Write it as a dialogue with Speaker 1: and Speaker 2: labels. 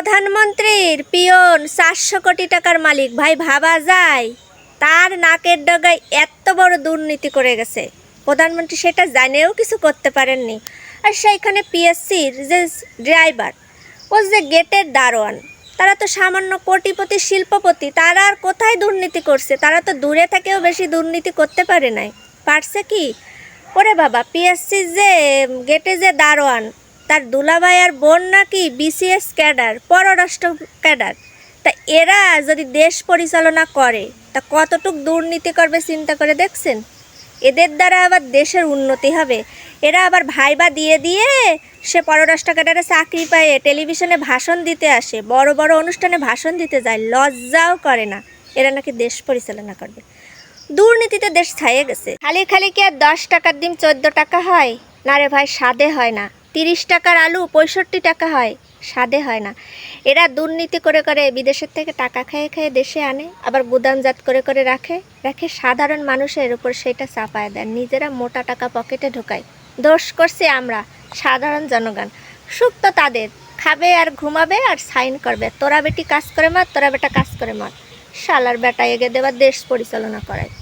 Speaker 1: প্রধানমন্ত্রীর পিয়ন চারশো কোটি টাকার মালিক। ভাই, ভাবা যায়, তার নাকের ডগায় এত বড় দুর্নীতি করে গেছে। প্রধানমন্ত্রী সেটা জানেও কিছু করতে পারেননি। আর সেইখানে পিএসসির যে ড্রাইভার, ও যে গেটের দারোয়ান, তারা তো সামান্য কোটিপতি, শিল্পপতি, তারা আর কোথায় দুর্নীতি করছে? তারা তো দূরে থেকেও বেশি দুর্নীতি করতে পারে নাই। পারছে কি? ওরে বাবা পিএসসি যে গেটে যে দারোয়ান তার দুলাভাই আর বোন নাকি বিসিএস ক্যাডার, পররাষ্ট্র ক্যাডার। তা এরা যদি দেশ পরিচালনা করে, তা কতটুক দুর্নীতি করবে চিন্তা করে দেখছেন? এদের দ্বারা আবার দেশের উন্নতি হবে। এরা আবার ভাইবা দিয়ে দিয়ে সে পররাষ্ট্র ক্যাডারে চাকরি পায়ে টেলিভিশনে ভাষণ দিতে আসে, বড় বড় অনুষ্ঠানে ভাষণ দিতে যায়, লজ্জাও করে না। এরা নাকি দেশ পরিচালনা করবে। দুর্নীতিতে দেশ ছাইয়ে গেছে। খালি খালি কি আর দশ টাকার দিন চোদ্দ টাকা হয়? না রে ভাই স্বাদে হয় না। তিরিশ টাকার আলু পঁয়ষট্টি টাকা হয়, স্বাদে হয় না। এরা দুর্নীতি করে করে বিদেশের থেকে টাকা খেয়ে খেয়ে দেশে আনে, আবার গুদামজাত করে করে রাখে রাখে সাধারণ মানুষের উপর সেটা চাপায় দেন নিজেরা মোটা টাকা পকেটে ঢোকায়। দোষ করছি আমরা, সাধারণ জনগণ। সুখ তো তাদের, খাবে আর ঘুমাবে আর সাইন করবে। তোরা বেটি কাজ করে মার, তোরা বেটা কাজ করে মার। শালার বেটা এগে দেবার দেশ পরিচালনা করায়।